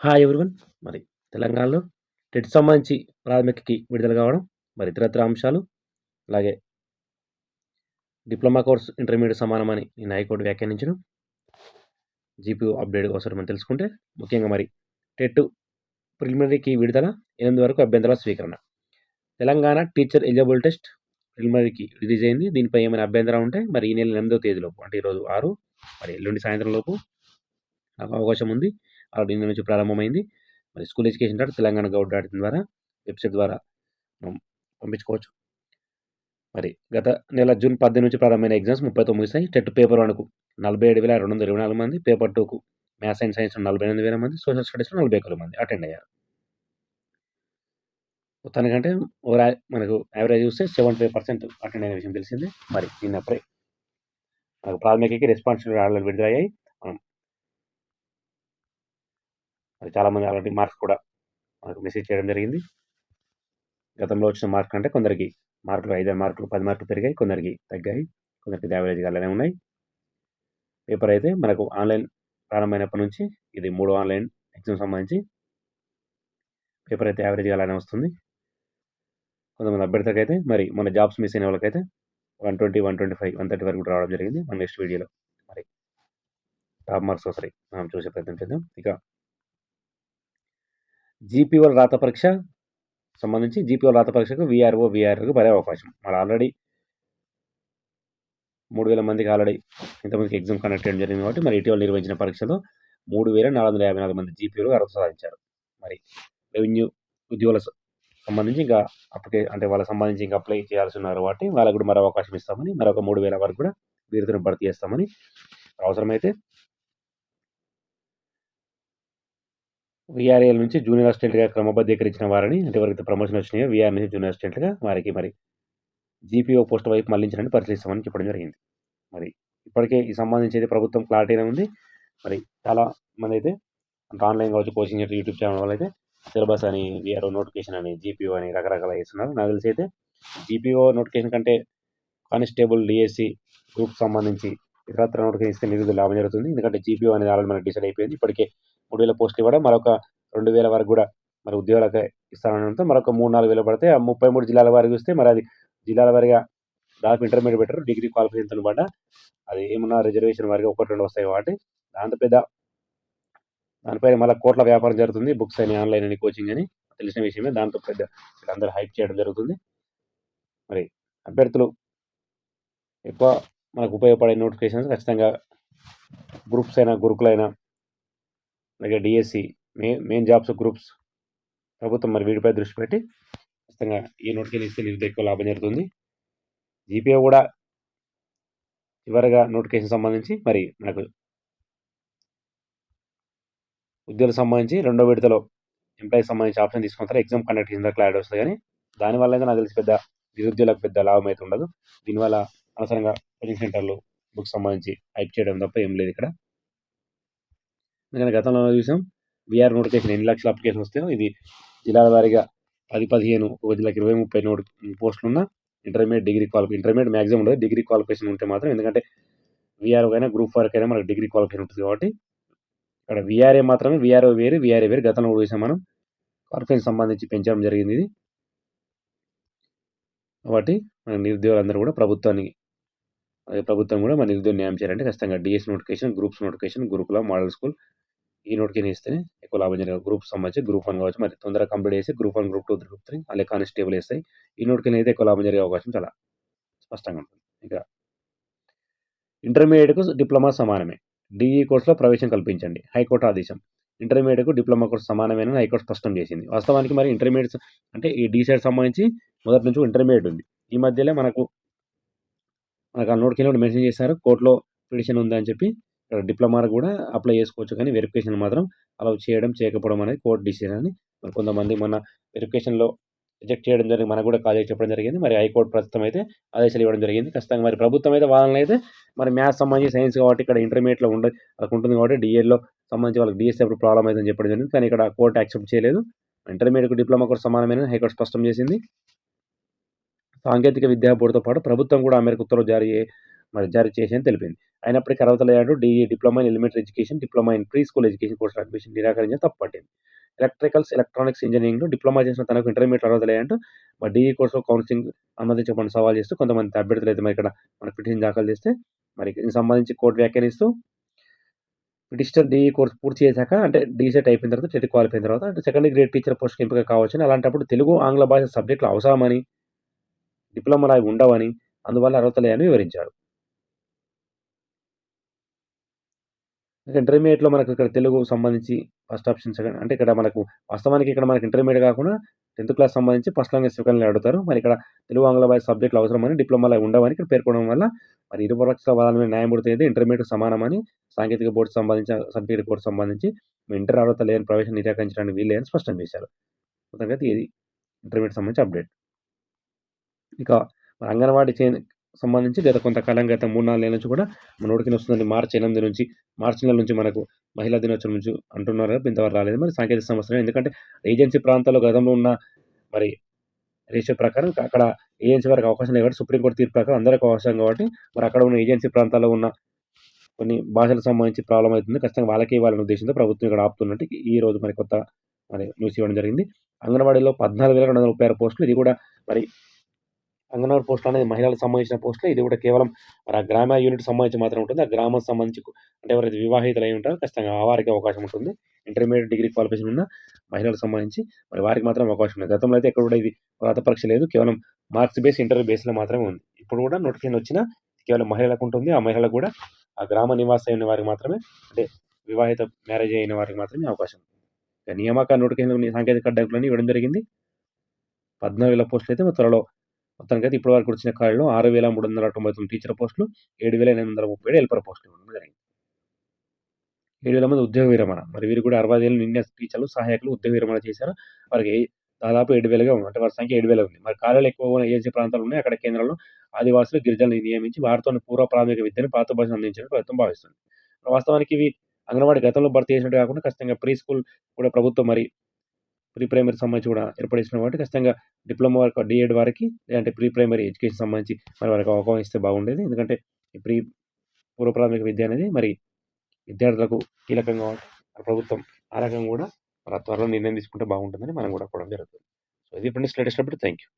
Hi everyone మరి తెలంగాణలో TET సంబంధించి ప్రాథమికకి విడుదల కావడం మరి ఇతరత్ర అంశాలు అలాగే డిప్లొమా కోర్స్ ఇంటర్మీడియట్ సమానమని నేను హైకోర్టు వ్యాఖ్యానించడం జీపీ అప్డేట్ కోసం మనం తెలుసుకుంటే ముఖ్యంగా మరి టెట్ ప్రిలిమినరీకి విడుదల ఎనిమిది వరకు అభ్యంతరాల స్వీకరణ. తెలంగాణ టీచర్ ఎలిజిబుల్ టెస్ట్ ప్రిలిమినరీకి రిలీజ్ అయింది. దీనిపై ఏమైనా అభ్యంతరం ఉంటే మరి ఈ నెల ఎనిమిదో తేదీలోపు అంటే ఈరోజు ఆరు మరి ఎల్లుండి సాయంత్రం లోపు నాకు అవకాశం ఉంది. ఆల్రెడీ నిన్న నుంచి ప్రారంభమైంది. మరి school education dot Telangana gov dot ద్వారా వెబ్సైట్ ద్వారా పంపించుకోవచ్చు. మరి గత నెల జూన్ పద్దెనిమిది నుంచి ప్రారంభమైన ఎగ్జామ్స్ ముప్పై తొమ్మిది ముగిసాయి టెట్ పేపర్ వన్కు నలభై ఏడు వేల రెండు వందల ఇరవై నాలుగు మంది పేపర్ టూకు మ్యాథ్స్ అండ్ సైన్స్ నలభై ఎనిమిది వేల మంది సోషల్ స్టడీస్లో నలభై ఒకరు మంది అటెండ్ అయ్యారు. మొత్తానికంటే ఓవర్ మనకు యావరేజ్ చూస్తే సెవెంటీ ఫైవ్ పర్సెంట్ అటెండ్ అయిన విషయం తెలిసిందే. మరి దీన్నప్పుడే మనకు ప్రాథమికకి రెస్పాన్సిబిలిటీ ఆర్డర్లు విడుదలయ్యాయి మనం మరి చాలామంది ఆల్రెడీ మార్క్స్ కూడా మనకు మెసేజ్ చేయడం జరిగింది. గతంలో వచ్చిన మార్క్ అంటే కొందరికి మార్కులు ఐదారు మార్కులు పది మార్కులు పెరిగాయి కొందరికి తగ్గాయి కొందరికి యావరేజ్గా అలానే ఉన్నాయి. పేపర్ అయితే మనకు ఆన్లైన్ ప్రారంభమైనప్పటి నుంచి ఇది మూడు ఆన్లైన్ ఎగ్జామ్ సంబంధించి పేపర్ అయితే యావరేజ్గా అలానే వస్తుంది. కొంతమంది అభ్యర్థులకు అయితే మరి మన జాబ్స్ మిస్ అయిన వాళ్ళకైతే one twenty one twenty five one thirty వరకు కూడా రావడం జరిగింది మన నెక్స్ట్ వీడియోలో మరి టాప్ మార్క్స్ ఒకసారి మనం చూసే ప్రయత్నం చేద్దాం. ఇక జీపీఓ రాత పరీక్ష సంబంధించి జీపీఓ రాత పరీక్షకు విఆర్ఓ విఆర్ఓకి మరే అవకాశం. మరి ఆల్రెడీ మూడు వేల మందికి ఆల్రెడీ ఇంతమందికి ఎగ్జామ్ కండక్ట్ చేయడం జరిగింది కాబట్టి మరి ఇటీవల నిర్వహించిన పరీక్షలో మూడు వేల నాలుగు వందల యాభై నాలుగు మంది జీపీఓలు అర్హత సాధించారు. మరి రెవెన్యూ ఉద్యోగుల సంబంధించి ఇంకా అప్లికే అంటే వాళ్ళకి సంబంధించి ఇంకా అప్లై చేయాల్సి ఉన్నారు కాబట్టి వాళ్ళకు కూడా మరో అవకాశం ఇస్తామని మరొక మూడు వేల వరకు కూడా వీరితో భర్తీ చేస్తామని అవసరమైతే విఆర్ఏల నుంచి జూనియర్ అసిస్టెంట్గా క్రమబద్ధీకరించిన వారిని అంటే వారికి ప్రమోషన్ వచ్చినాయో విఆర్ నుంచి జూనియర్ అసిస్టెంట్గా వారికి మరి జీపీఓ పోస్ట్ వైపు మళ్ళించడానికి పరిశీలిస్తామని చెప్పడం జరిగింది. మరి ఇప్పటికే ఈ సంబంధించి అయితే ప్రభుత్వం క్లారిటీనే ఉంది. మరి చాలా మంది అయితే అంటే ఆన్లైన్ కావచ్చు కోచింగ్ యూట్యూబ్ ఛానల్ వాళ్ళు అయితే సిలబస్ అని విఆర్ఓ నోటిఫికేషన్ అని జీపీఓ అని రకరకాల వేస్తున్నారు. నాకు తెలిసి అయితే జీపీఓ నోటిఫికేషన్ కంటే కానిస్టేబుల్ డిఎస్సి గ్రూప్ సంబంధించి ఇతరత్ర నోటిఫికేషన్ ఇస్తే నిధులు లాభం జరుగుతుంది. ఎందుకంటే జీపీఓ అనేది ఆల్రెడీ మనకి డిసైడ్ అయిపోయింది. ఇప్పటికే మూడు వేల పోస్టులు ఇవ్వడం మరొక రెండు వేల వరకు కూడా మరి ఉద్యోగాలకు ఇస్తానడంతో మరొక మూడు నాలుగు వేలు పడితే ఆ ముప్పై మూడు జిల్లాల వారికి వస్తే మరి అది జిల్లాల వారిగా దాదాపు ఇంటర్మీడియట్ పెట్టారు డిగ్రీ క్వాలిఫికేషన్ పడ్డ అది ఏమన్నా రిజర్వేషన్ వారికి ఒకటి రెండు వస్తాయి కాబట్టి దాంతో పెద్ద దానిపైన మళ్ళీ కోట్ల వ్యాపారం జరుగుతుంది. బుక్స్ అని ఆన్లైన్ అని కోచింగ్ అని తెలిసిన విషయమే. దాంతో పెద్ద వీళ్ళందరూ హైప్ చేయడం జరుగుతుంది. మరి అభ్యర్థులు ఎక్కువ మనకు ఉపయోగపడే నోటిఫికేషన్స్ ఖచ్చితంగా గ్రూప్స్ అయినా గురుకులైనా అలాగే డిఎస్సి మే మెయిన్ జాబ్స్ గ్రూప్స్. ప్రభుత్వం మరి వీటిపై దృష్టి పెట్టి ఖచ్చితంగా ఈ నోటిఫికేషన్ ఇస్తే నిధులు ఎక్కువ లాభం జరుగుతుంది. జీపీఏ కూడా చివరిగా నోటిఫికేషన్ సంబంధించి మరి మనకు ఉద్యోగులకు సంబంధించి రెండో విడతలో ఎంప్లాయీకి సంబంధించి ఆప్షన్ తీసుకుంటారు ఎగ్జామ్ కండక్ట్ చేసిన క్లారిటీ వస్తుంది. కానీ దానివల్ల అయితే నాకు తెలిసి పెద్ద నిరుద్యోగులకు పెద్ద లాభం అయితే ఉండదు. దీనివల్ల అనవసరంగా కోచింగ్ సెంటర్లు బుక్స్ సంబంధించి హైప్ చేయడం తప్ప ఏం లేదు ఇక్కడ. ఎందుకంటే గతంలో చూసాం. విఆర్ నోటిఫికేషన్ ఎన్ని లక్షల అప్లికేషన్ వస్తాయో ఇది జిల్లాల వారీగా పది పదిహేను ఒక జిల్లాకి ఇరవై ముప్పై నోటి పోస్టులు ఉన్న intermediate degree qualify intermediate maximum ఉండదు. డిగ్రీ క్వాలిఫికేషన్ ఉంటే మాత్రం ఎందుకంటే విఆర్ఓ అయినా గ్రూప్ వర్క్ అయినా మనకు డిగ్రీ క్వాలిఫికేషన్ ఉంటుంది కాబట్టి ఇక్కడ విఆర్ఏ మాత్రమే విఆర్ఓ వేరు విఆర్ఏ వేరు. గతంలో చూసాం మనం. క్వాలిఫికేషన్ సంబంధించి పెంచడం జరిగింది ఇది. కాబట్టి మన నిరుద్యోగులందరూ కూడా ప్రభుత్వానికి ప్రభుత్వం కూడా మన నిరుద్యోగ న్యాయం చేయాలంటే ఖచ్చితంగా DS notification groups notification gurukul model school ఈ నోటిఫికేషన్ ఇస్తే ఎక్కువ లాభం జరిగే గ్రూప్ సంబంధించి గ్రూప్ వన్ కావచ్చు మరి తొందరగా కంప్లీట్ చేసి group one group two group three అలా కానిస్టేబుల్ వేస్తాయి ఈ నోటిఫికేషన్ అయితే ఎక్కువ లాభం జరిగే అవకాశం చాలా స్పష్టంగా ఉంటుంది. ఇంకా ఇంటర్మీడియట్కు డిప్లొమా సమానమే. డిఈ కోర్సులో ప్రవేశం కల్పించండి. హైకోర్టు ఆదేశం. ఇంటర్మీడియట్కు డిప్లొమా కోర్సు సమానమైన హైకోర్టు స్పష్టం చేసింది. వాస్తవానికి మరి ఇంటర్మీడియట్ అంటే ఈ డీసైడ్ సంబంధించి మొదటి నుంచి ఇంటర్మీడియట్ ఉంది. ఈ మధ్యలో మనకు మనకు ఆ నోటిఫికేషన్ మెన్షన్ చేశారు. కోర్టులో పిటిషన్ ఉందని చెప్పి ఇక్కడ డిప్లొమాకు కూడా అప్లై చేసుకోవచ్చు. కానీ వెరిఫికేషన్ మాత్రం అలా చేయడం చేయకపోవడం అనేది కోర్టు డిసిజన్ అని మరి కొంతమంది మన వెరిఫికేషన్లో రిజెక్ట్ చేయడం జరిగింది. మనకు కూడా కాలేజ్ చెప్పడం జరిగింది. మరి హైకోర్టు ప్రస్తుతం అయితే ఆదేశాలు ఇవ్వడం జరిగింది. ఖచ్చితంగా మరి ప్రభుత్వం అయితే వాళ్ళని అయితే మరి మ్యాథ్స్ సంబంధించి సైన్స్ కాబట్టి ఇక్కడ ఇంటర్మీడియట్లో ఉండ ఉంటుంది కాబట్టి డిఏలో సంబంధించి వాళ్ళకి డిఎస్సీ అప్పుడు ప్రాబ్లం అవుతుందని చెప్పడం జరిగింది. కానీ ఇక్కడ కోర్టు యాక్సెప్ట్ చేయలేదు. ఇంటర్మీడియట్ డిప్లొమా కూడా సమానమైన హైకోర్టు స్పష్టం చేసింది. సాంకేతిక విద్యా బోర్డుతో పాటు ప్రభుత్వం కూడా ఆ మేరకు ఉత్తర్వులు జారీ మరి జారీ చేసి అని తెలిపింది. అయినప్పటికీ అర్హత లేదంటూ DE diploma in elementary education, diploma in pre school education course admission నిరాకరించడం తప్పుపట్టింది. ఎలక్ట్రికల్స్, ఎలక్ట్రానిక్స్ ఇంజనీరింగ్లో డిప్లొమా చేసిన తనకు ఇంటర్మీడియట్ అర్హత లేదంటూ మరి డిఈ కోర్సులో కౌన్సిలింగ్ అనుమతించమని సవాల్ చేస్తూ కొంతమంది అభ్యర్థులు అయితే మరి ఇక్కడ మన పిటిషన్ దాఖలు చేస్తే మరి దీనికి సంబంధించి కోర్టు వ్యాఖ్యానిస్తూ పిటిషనర్ డిఈ కోర్స్ పూర్తి చేశాక అంటే డీసెట్ అయిపోయిన తర్వాత టెట్ క్వాలిఫై అయిన తర్వాత అంటే సెకండ్ గ్రేడ్ టీచర్ పోస్ట్‌కి ఎంపిక కావచ్చని అలాంటప్పుడు తెలుగు, ఆంగ్ల భాష సబ్జెక్టులు అవసరమని, డిప్లొమా అవి ఉండవని, అందువల్ల అర్హత లేదని వివరించారు. ఇంకా ఇంటర్మీడియట్లో మనకు ఇక్కడ తెలుగు సంబంధించి ఫస్ట్ ఆప్షన్ సెకండ్ అంటే ఇక్కడ మనకు వాస్తవానికి ఇక్కడ మనకు ఇంటర్మీడియట్ కాకుండా 10థ్ క్లాస్ సంబంధించి ఫస్ట్ లాంగ్వేజ్ సెకండ్ అడుగుతారు. మరి ఇక్కడ తెలుగు, ఆంగ్ల భాష సబ్జెక్టులు అవసరమని, డిప్లొమాలో ఉండవని ఇక్కడ పేర్కొనడం వల్ల మరి ఇరు పక్షాల వాదన న్యాయమూర్తి అయితే ఇంటర్మీడియట్ సమానమని సాంకేతిక బోర్డు సంబంధించిన సర్టిఫికేట్ బోర్డు సంబంధించి ఇంటర్ అర్హత లేని ప్రవేశం నిరాకరించడానికి వీల్లేదని స్పష్టం చేశారు. మొత్తం ఇది ఇంటర్మీడియట్ సంబంధించి అప్డేట్. ఇక మరి అంగన్వాడీ చే సంబంధించి గత కొంతకాలం గత 3, 4 నెలల నుంచి కూడా మన ఉడికిన వస్తుందండి. మార్చి ఎనిమిది నుంచి మార్చి నెల నుంచి మనకు మహిళా దినోత్సవం నుంచి అంటున్నారు కదా! ఇంతవరకు రాలేదు. మరి సాంకేతిక సమస్యలు ఎందుకంటే ఏజెన్సీ ప్రాంతాల్లో గతంలో ఉన్న మరి రేషియో ప్రకారం అక్కడ ఏజెన్సీ వరకు అవకాశం లేదు కాబట్టి సుప్రీంకోర్టు తీర్పు ప్రకారం అందరికి అవకాశం కాబట్టి మరి అక్కడ ఉన్న ఏజెన్సీ ప్రాంతాల్లో ఉన్న కొన్ని భాషలకు సంబంధించి ప్రాబ్లమ్ అవుతుంది. ఖచ్చితంగా వాళ్ళకే ఇవ్వాలనే ఉద్దేశంతో ప్రభుత్వం ఇక్కడ ఆపుతున్నట్టు ఈ రోజు మరి కొత్త మరి న్యూస్ ఇవ్వడం జరిగింది. అంగన్వాడీలో 14,236 పోస్టులు ఇది కూడా మరి అంగన్వాడీ పోస్టులు అనేది మహిళలకు సంబంధించిన పోస్టులు. ఇది కూడా కేవలం మరి ఆ గ్రామ యూనిట్ సంబంధించి మాత్రమే ఉంటుంది. ఆ గ్రామం సంబంధించి అంటే ఎవరైతే వివాహితులై ఉంటారో ఖచ్చితంగా ఆ వారికి అవకాశం ఉంటుంది. ఇంటర్మీడియట్ డిగ్రీ క్వాలిఫికేషన్ ఉన్న మహిళలకు సంబంధించి మరి వారికి మాత్రం అవకాశం ఉంది. గతంలో అయితే ఎక్కడ కూడా ఇది రాత పరీక్ష లేదు. కేవలం మార్క్స్ బేస్, ఇంటర్వ్యూ బేస్‌లో మాత్రమే ఉంది. ఇప్పుడు కూడా నోటిఫికేషన్ వచ్చినా కేవలం మహిళలకు ఉంటుంది. ఆ మహిళలకు కూడా ఆ గ్రామ నివాసం అయిన వారికి మాత్రమే అంటే వివాహిత మ్యారేజ్ అయిన వారికి మాత్రమే అవకాశం. ఉంది నియామక నోటిఫికేషన్‌లోని సాంకేతిక అడ్డంకులన్నీ ఇవ్వడం జరిగింది. 14,000 పోస్టులు అయితే త్వరలో మొత్తానికైతే ఇప్పటి వరకు వచ్చిన ఖాళీలో 6,399 టీచర్ పోస్టులు, 7,837 హెల్పర్ పోస్టులు ఇవ్వడం జరిగింది. 7,000 మంది ఉద్యోగ విరమణ. మరి వీరు కూడా అరవై ఏళ్ళు నిండిన టీచర్లు, సహాయకులు ఉద్యోగ విరమణ చేశారు. వారికి దాదాపు 7,000గా ఉంది. అంటే వారి సంఖ్య 7,000 ఉంది. మరి ఖాళీలు ఎక్కువగా ఏజెన్సీ ప్రాంతాలు ఉన్నాయి. అక్కడ కేంద్రంలో ఆదివాసులు, గిరిజనులు నియమించి వారితో పూర్వ ప్రాథమిక విద్యను పాత భాషను అందించడం ప్రభుత్వం భావిస్తుంది. వాస్తవానికి ఇవి అంగన్వాడీ గతంలో భర్తీ చేసినట్టు కాకుండా ఖచ్చితంగా ప్రీ స్కూల్ కూడా ప్రభుత్వం మరి ప్రీ ప్రైమరీ సంబంధించి కూడా ఏర్పడేసిన కాబట్టి ఖచ్చితంగా డిప్లొమా వరకు డిఎడ్ వారికి లేదంటే ప్రీ ప్రైమరీ ఎడ్యుకేషన్ సంబంధించి మరి వారికి అవకాశం ఇస్తే బాగుండేది. ఎందుకంటే ప్రీ పూర్వ ప్రాథమిక విద్య అనేది మరి విద్యార్థులకు కీలకంగా మన ప్రభుత్వం ఆ రకంగా కూడా త్వరలో నిర్ణయం తీసుకుంటే బాగుంటుందని మనం కూడా అనుకోవడం జరుగుతుంది. సో ఇది friends latest update. Thank you.